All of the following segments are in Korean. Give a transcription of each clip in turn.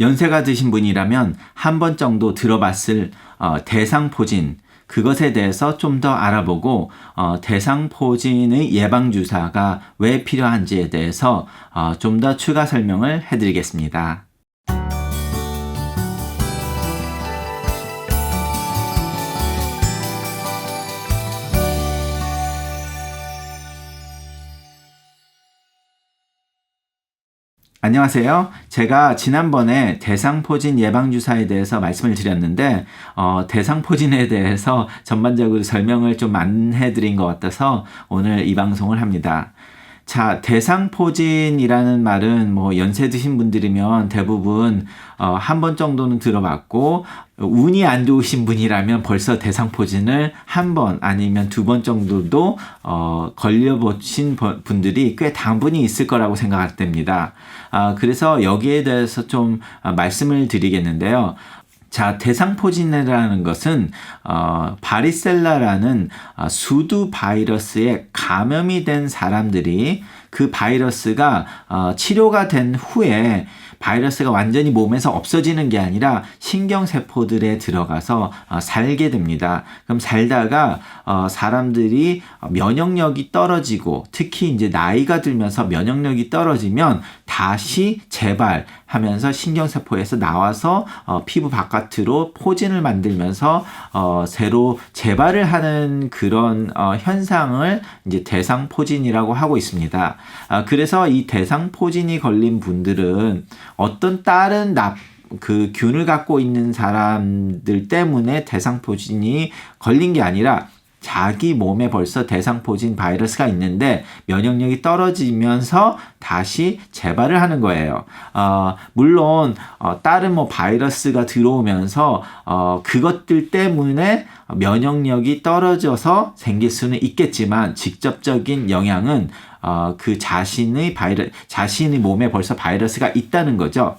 연세가 드신 분이라면 한 번 정도 들어봤을 어, 대상포진 그것에 대해서 좀 더 알아보고 어, 대상포진의 예방주사가 왜 필요한지에 대해서 어, 좀 더 추가 설명을 해드리겠습니다. 안녕하세요. 제가 지난번에 대상포진 예방주사에 대해서 말씀을 드렸는데, 어, 대상포진에 대해서 전반적으로 설명을 좀 안 해드린 것 같아서 오늘 이 방송을 합니다. 자, 대상포진이라는 말은 뭐 연세 드신 분들이면 대부분 어, 한 번 정도는 들어봤고 운이 안 좋으신 분이라면 벌써 대상포진을 한 번 아니면 두 번 정도도 어, 걸려보신 분들이 꽤 당분이 있을 거라고 생각할 때입니다. 아, 그래서 여기에 대해서 좀 아, 말씀을 드리겠는데요. 자, 대상포진이라는 것은 어, 바리셀라라는 어, 수두 바이러스에 감염이 된 사람들이 그 바이러스가 어, 치료가 된 후에 바이러스가 완전히 몸에서 없어지는 게 아니라 신경세포들에 들어가서 어, 살게 됩니다. 그럼 살다가 어, 사람들이 면역력이 떨어지고 특히 이제 나이가 들면서 면역력이 떨어지면 다시 재발 하면서 신경세포에서 나와서 어, 피부 바깥으로 포진을 만들면서 어, 새로 재발을 하는 그런 어, 현상을 이제 대상포진이라고 하고 있습니다. 아, 그래서 이 대상포진이 걸린 분들은 어떤 다른 납, 그 균을 갖고 있는 사람들 때문에 대상포진이 걸린 게 아니라 자기 몸에 벌써 대상포진 바이러스가 있는데 면역력이 떨어지면서 다시 재발을 하는 거예요. 어, 물론 어, 다른 뭐 바이러스가 들어오면서 어, 그것들 때문에 면역력이 떨어져서 생길 수는 있겠지만 직접적인 영향은 어, 그 자신의 바이러 자신의 몸에 벌써 바이러스가 있다는 거죠.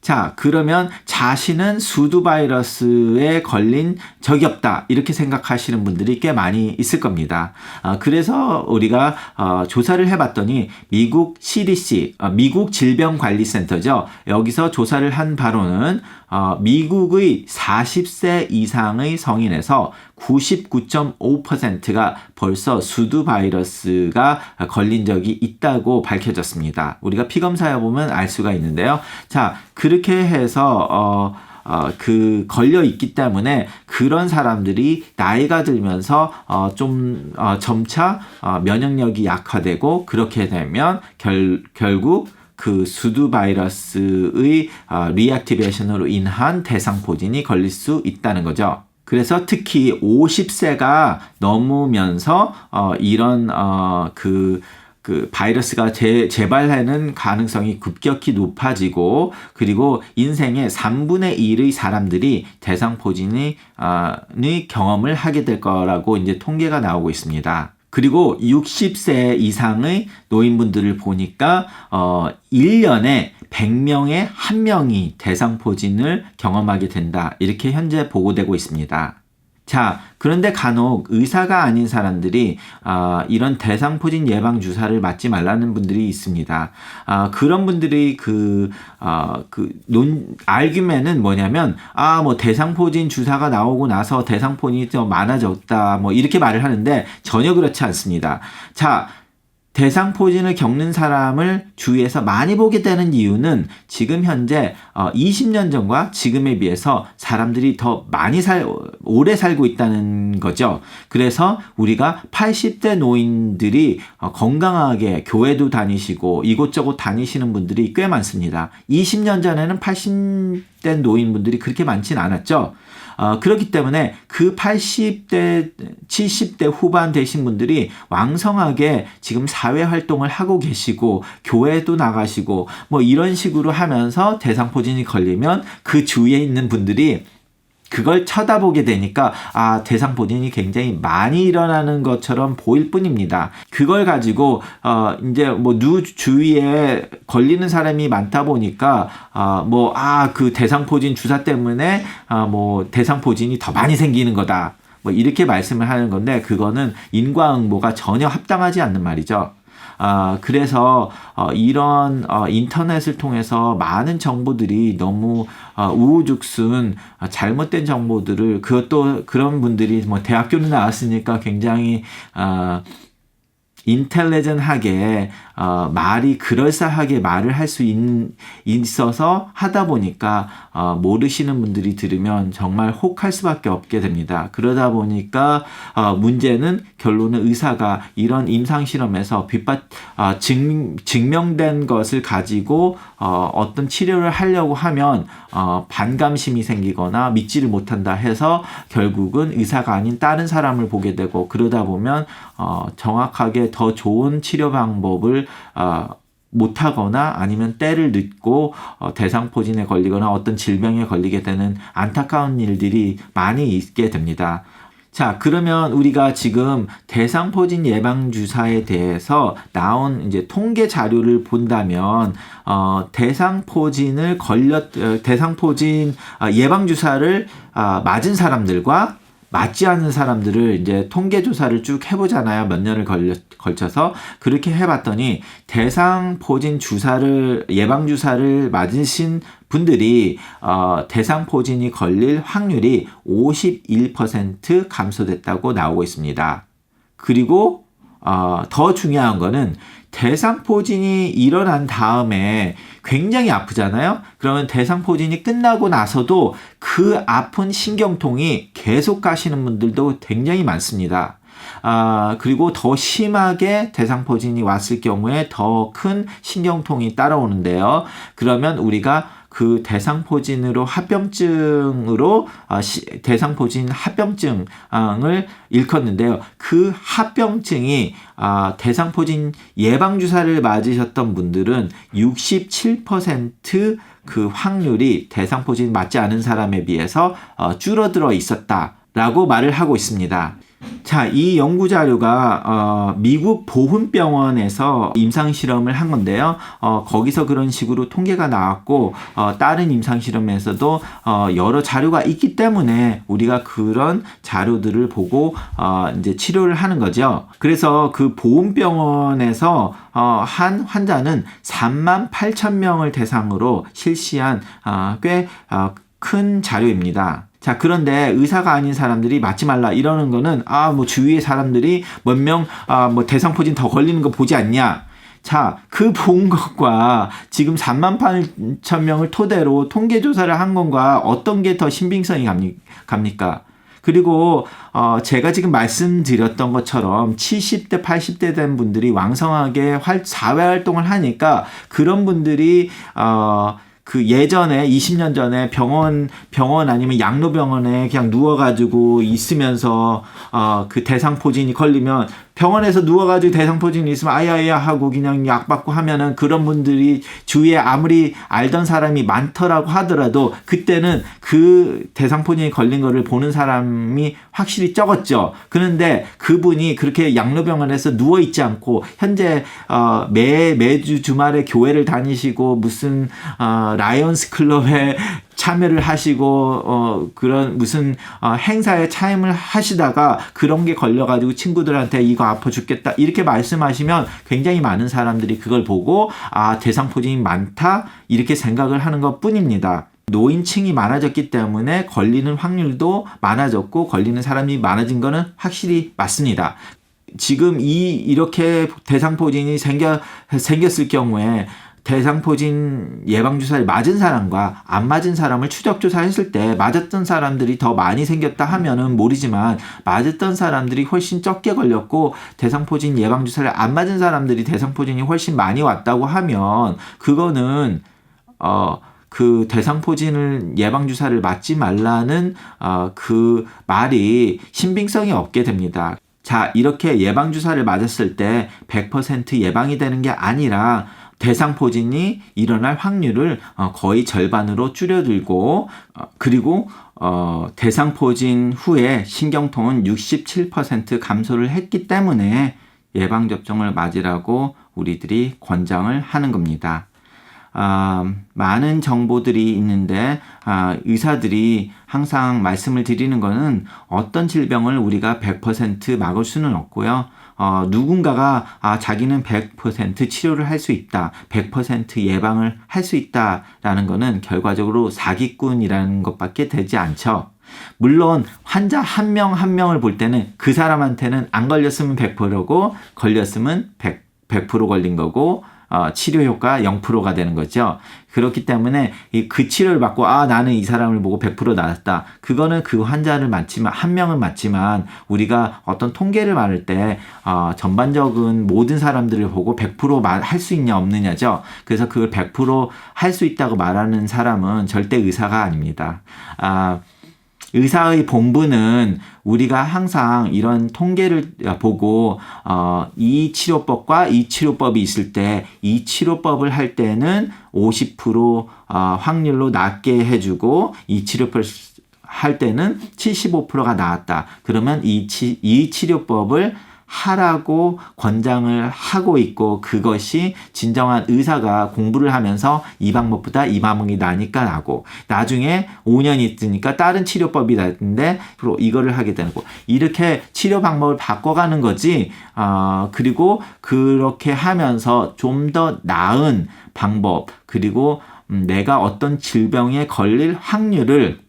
자, 그러면 자신은 수두 바이러스에 걸린 적이 없다. 이렇게 생각하시는 분들이 꽤 많이 있을 겁니다. 어, 그래서 우리가 어, 조사를 해봤더니 미국 CDC, 어, 미국 질병관리센터죠. 여기서 조사를 한 바로는 어, 미국의 40세 이상의 성인에서 99.5%가 벌써 수두 바이러스가 걸린 적이 있다고 밝혀졌습니다. 우리가 피검사해 보면 알 수가 있는데요. 자, 그렇게 해서 어, 어, 그 걸려 있기 때문에 그런 사람들이 나이가 들면서 어, 좀 어, 점차 어, 면역력이 약화되고 그렇게 되면 결, 결국 그 수두 바이러스의 어, 리액티베이션으로 인한 대상 포진이 걸릴 수 있다는 거죠. 그래서 특히 50세가 넘으면서 어, 이런 어, 그, 그 바이러스가 재, 재발하는 가능성이 급격히 높아지고 그리고 인생의 3분의 1의 사람들이 대상포진의 어, 경험을 하게 될 거라고 이제 통계가 나오고 있습니다. 그리고 60세 이상의 노인분들을 보니까 어 1년에 100명에 1명이 대상포진을 경험하게 된다. 이렇게 현재 보고되고 있습니다. 자, 그런데 간혹 의사가 아닌 사람들이 아, 이런 대상포진 예방 주사를 맞지 말라는 분들이 있습니다. 아, 그런 분들이 그, 아, 그, 논, 알기면은 뭐냐면, 아, 뭐 대상포진 주사가 나오고 나서 대상포진이 좀 많아졌다. 뭐 이렇게 말을 하는데 전혀 그렇지 않습니다. 자, 대상포진을 겪는 사람을 주위에서 많이 보게 되는 이유는 지금 현재 20년 어, 전과 지금에 비해서 사람들이 더 많이 살, 오래 살고 있다는 거죠. 그래서 우리가 80대 노인들이 어, 건강하게 교회도 다니시고 이곳저곳 다니시는 분들이 꽤 많습니다. 20년 전에는 80대 노인분들이 그렇게 많진 않았죠. 어, 그렇기 때문에 그 80대, 70대 후반 되신 분들이 왕성하게 지금 사회 활동을 하고 계시고 교회도 나가시고 뭐 이런 식으로 하면서 대상포진이 걸리면 그 주위에 있는 분들이 그걸 쳐다보게 되니까 아 대상 본인이 굉장히 많이 일어나는 것처럼 보일 뿐입니다. 그걸 가지고 어 이제 뭐 누 주위에 걸리는 사람이 많다 보니까 아뭐 아 그 대상포진 주사 때문에 아뭐 대상포진이 더 많이 생기는 거다. 뭐 이렇게 말씀을 하는 건데 그거는 인과응보가 전혀 합당하지 않는 말이죠. 어, 그래서 어, 이런 어, 인터넷을 통해서 많은 정보들이 너무 어, 우후죽순 어, 잘못된 정보들을 그것도 그런 분들이 뭐 대학교는 나왔으니까 굉장히 어, 인텔리전하게 어, 말이 그럴싸하게 말을 할 수 있어서 하다 보니까 어, 모르시는 분들이 들으면 정말 혹할 수밖에 없게 됩니다. 그러다 보니까 어, 문제는 결론은 의사가 이런 임상 실험에서 빗받 어, 증, 증명된 것을 가지고 어, 어떤 치료를 하려고 하면 어, 반감심이 생기거나 믿지를 못한다 해서 결국은 의사가 아닌 다른 사람을 보게 되고 그러다 보면 어, 정확하게 더 좋은 치료 방법을 어, 못하거나 아니면 때를 늦고 어, 대상포진에 걸리거나 어떤 질병에 걸리게 되는 안타까운 일들이 많이 있게 됩니다. 자, 그러면 우리가 지금 대상포진 예방주사에 대해서 나온 이제 통계 자료를 본다면, 어, 대상포진을 걸렸, 어, 대상포진 어, 예방주사를 어, 맞은 사람들과 맞지 않는 사람들을 이제 통계 조사를 쭉 해보잖아요. 몇 년을 걸려, 걸쳐서 그렇게 해봤더니 대상 포진 주사를 예방 주사를 맞으신 분들이 어, 대상 포진이 걸릴 확률이 51% 감소됐다고 나오고 있습니다. 그리고 어, 더 중요한 거는 대상포진이 일어난 다음에 굉장히 아프잖아요. 그러면 대상포진이 끝나고 나서도 그 아픈 신경통이 계속 가시는 분들도 굉장히 많습니다. 아, 그리고 더 심하게 대상포진이 왔을 경우에 더 큰 신경통이 따라오는데요. 그러면 우리가 그 대상포진으로 합병증으로 어, 대상포진 합병증을 일컫는데요. 그 합병증이 아, 대상포진 예방주사를 맞으셨던 분들은 67%그 확률이 대상포진 맞지 않은 사람에 비해서 어, 줄어들어 있었다라고 말을 하고 있습니다. 자, 이 연구 자료가 어, 미국 보훈병원에서 임상 실험을 한 건데요. 어, 거기서 그런 식으로 통계가 나왔고 어, 다른 임상 실험에서도 어, 여러 자료가 있기 때문에 우리가 그런 자료들을 보고 어, 이제 치료를 하는 거죠. 그래서 그 보훈병원에서 어, 한 환자는 3만 8천 명을 대상으로 실시한 어, 꽤큰 어, 자료입니다. 자, 그런데 의사가 아닌 사람들이 맞지 말라 이러는 거는 아, 뭐 주위의 사람들이 몇 명, 아, 뭐 대상포진 더 걸리는 거 보지 않냐. 자, 그 본 것과 지금 3만 8천 명을 토대로 통계조사를 한 건가 어떤 게 더 신빙성이 갑니까? 그리고 어 제가 지금 말씀드렸던 것처럼 70대 80대 된 분들이 왕성하게 활 사회 활동을 하니까 그런 분들이 어 그 예전에 20년 전에 병원 병원 아니면 양로병원에 그냥 누워가지고 있으면서 어 그 대상포진이 걸리면 병원에서 누워가지고 대상포진이 있으면 아야야 하고 그냥 약 받고 하면은 그런 분들이 주위에 아무리 알던 사람이 많더라고 하더라도 그때는 그 대상포진이 걸린 거를 보는 사람이 확실히 적었죠. 그런데 그분이 그렇게 양로병원에서 누워 있지 않고 현재 어 매 매주 주말에 교회를 다니시고 무슨 어 라이언스 클럽에 참여를 하시고 어 그런 무슨 어 행사에 참여를 하시다가 그런 게 걸려 가지고 친구들한테 이거 아파 죽겠다 이렇게 말씀하시면 굉장히 많은 사람들이 그걸 보고 아 대상포진이 많다 이렇게 생각을 하는 것 뿐입니다. 노인층이 많아졌기 때문에 걸리는 확률도 많아졌고 걸리는 사람이 많아진 거는 확실히 맞습니다. 지금 이 이렇게 대상포진이 생겨 생겼을 경우에 대상포진 예방주사를 맞은 사람과 안 맞은 사람을 추적조사했을 때 맞았던 사람들이 더 많이 생겼다 하면은 모르지만 맞았던 사람들이 훨씬 적게 걸렸고 대상포진 예방주사를 안 맞은 사람들이 대상포진이 훨씬 많이 왔다고 하면 그거는 어, 그 대상포진을 예방주사를 맞지 말라는 어, 그 말이 신빙성이 없게 됩니다. 자, 이렇게 예방주사를 맞았을 때 100% 예방이 되는 게 아니라 대상포진이 일어날 확률을 어, 거의 절반으로 줄여들고 어, 그리고 어, 대상포진 후에 신경통은 67% 감소를 했기 때문에 예방접종을 맞으라고 우리들이 권장을 하는 겁니다. 아, 많은 정보들이 있는데 아, 의사들이 항상 말씀을 드리는 것은 어떤 질병을 우리가 100% 막을 수는 없고요. 어, 누군가가 아, 자기는 100% 치료를 할 수 있다, 100% 예방을 할 수 있다라는 거는 결과적으로 사기꾼이라는 것밖에 되지 않죠. 물론 환자 한 명한 명을 볼 때는 그 사람한테는 안 걸렸으면 100%고 걸렸으면 100, 100% 걸린 거고 어, 치료 효과 0%가 되는 거죠. 그렇기 때문에 이그 치료를 받고 아 나는 이 사람을 보고 100% 나았다. 그거는 그 환자를 맞지만 한 명은 맞지만 우리가 어떤 통계를 말할 때 어, 전반적인 모든 사람들을 보고 100%할 수 있냐 없느냐죠. 그래서 그걸 100%할 수 있다고 말하는 사람은 절대 의사가 아닙니다. 아 의사의 본분은 우리가 항상 이런 통계를 보고 어, 이 치료법과 이 치료법이 있을 때 이 치료법을 할 때는 50% 어, 확률로 낫게 해주고 이 치료법 할 때는 75%가 나았다. 그러면 이, 치, 이 치료법을 하라고 권장을 하고 있고 그것이 진정한 의사가 공부를 하면서 이 방법보다 이 방법이 나니까 나고. 나중에 5년이 있으니까 다른 치료법이 나는데 이거를 하게 되는 거. 이렇게 치료 방법을 바꿔가는 거지 어, 그리고 그렇게 하면서 좀 더 나은 방법 그리고 음, 내가 어떤 질병에 걸릴 확률을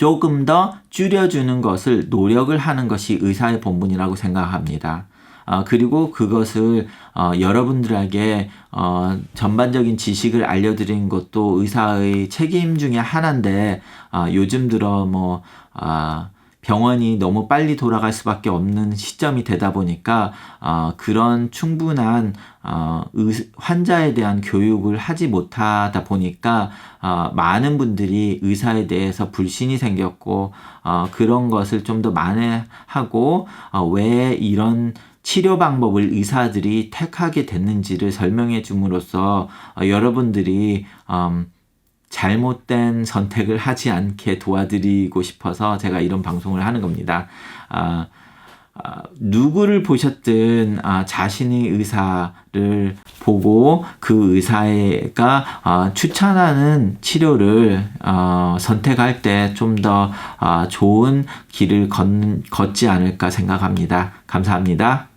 조금 더 줄여주는 것을 노력을 하는 것이 의사의 본분이라고 생각합니다. 어, 그리고 그것을 어, 여러분들에게 어, 전반적인 지식을 알려드린 것도 의사의 책임 중에 하나인데 어, 요즘 들어 뭐 어, 병원이 너무 빨리 돌아갈 수밖에 없는 시점이 되다 보니까 어, 그런 충분한 어, 의, 환자에 대한 교육을 하지 못하다 보니까 어, 많은 분들이 의사에 대해서 불신이 생겼고 어, 그런 것을 좀 더 만회하고 어, 왜 이런 치료 방법을 의사들이 택하게 됐는지를 설명해 줌으로써 어, 여러분들이 음, 잘못된 선택을 하지 않게 도와드리고 싶어서 제가 이런 방송을 하는 겁니다. 아, 아, 누구를 보셨든 아, 자신의 의사를 보고 그 의사가 아, 추천하는 치료를 어, 선택할 때 좀더 아, 좋은 길을 걷, 걷지 않을까 생각합니다. 감사합니다.